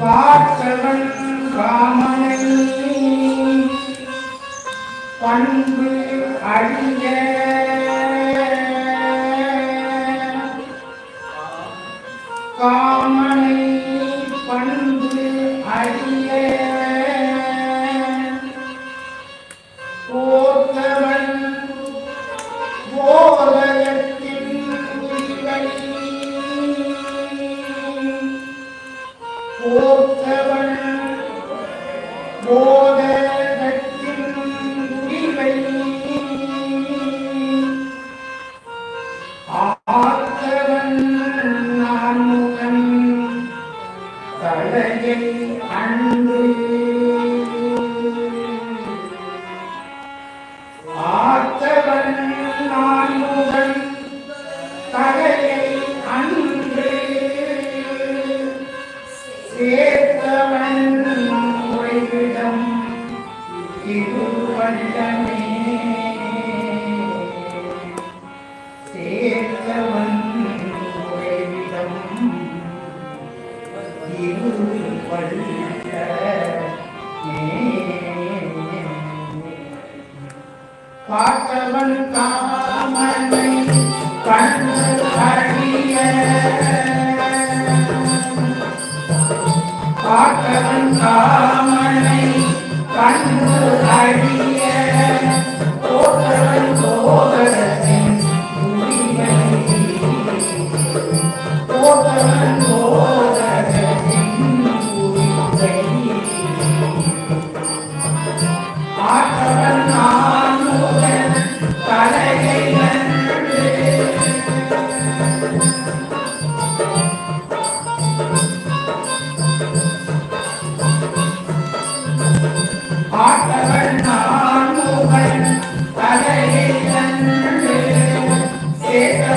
பார்த்தவன் காமனை பண்பு அறிய காமனை பண்பு அறிய பார்த்தவன் காமனை கண்ணு அறிய பார்த்தவன் காமனை கண்ணு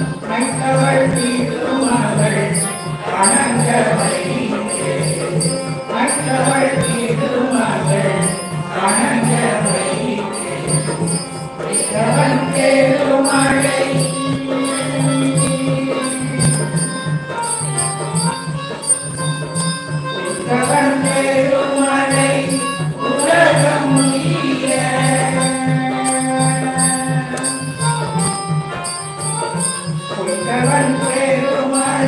மற்றவர் தீரும் அவள்